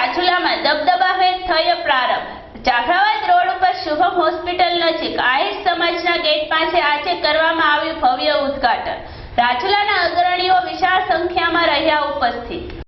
રાજુલામાં દબદબા દબદબાભેર થયો પ્રારંભ. જાફરાબાદ રોડ ઉપર શુભમ હોસ્પિટલ નજીક આહિર સમાજના ગેટ પાસે આજે કરવામાં આવ્યું ભવ્ય ઉદ્ઘાટન. રાજુલાના અગ્રણીઓ વિશાળ સંખ્યામાં રહ્યા ઉપસ્થિત.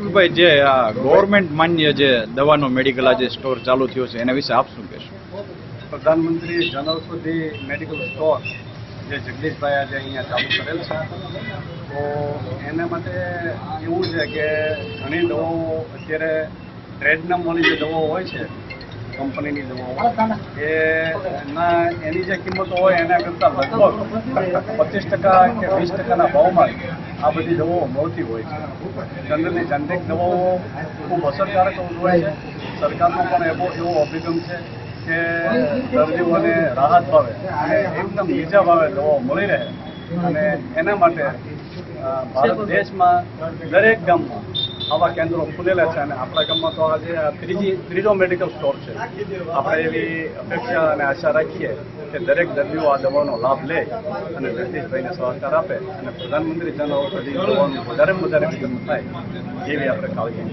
મુકુલભાઈ જે આ ગવર્મેન્ટ માન્ય જે દવાનો મેડિકલ આજે સ્ટોર ચાલુ થયો છે, એના વિશે આપ શું કહેશો? પ્રધાનમંત્રી જનઔષધિ મેડિકલ સ્ટોર જે જગદીશભાઈ આજે અહીંયા ચાલુ કરેલ છે, તો એના માટે એવું છે કે ઘણી દવાઓ અત્યારે ટ્રેડના મળી જે દવાઓ હોય છે કંપનીની દવાઓ એ એના એની જે કિંમતો હોય એના કરતાં લગભગ પચીસ ટકા કે વીસ ટકાના ભાવમાં આ બધી દવાઓ મળતી હોય છે. જનરલી જનરિક દવાઓ ખૂબ અસરકારક હોય છે. સરકારનો પણ એવો એવો અભિગમ છે કે દર્દીઓને રાહત ભાવે અને એકદમ નીચા ભાવે દવાઓ મળી રહે. અને એના માટે ભારત દેશમાં દરેક ગામમાં આવા કેન્દ્રો ખુલેલા છે અને આપણા ગામમાં તો આજે ત્રીજી ત્રીજો મેડિકલ સ્ટોર છે. આપણે એવી અપેક્ષા અને આશા રાખીએ કે દરેક દર્દીઓ આ દવાનો લાભ લે અને જગદીશભાઈને સહકાર આપે અને પ્રધાનમંત્રી જન ઔષધિ દવાનું વધારે વધારે વિતરણ થાય એવી આપણે કાળજી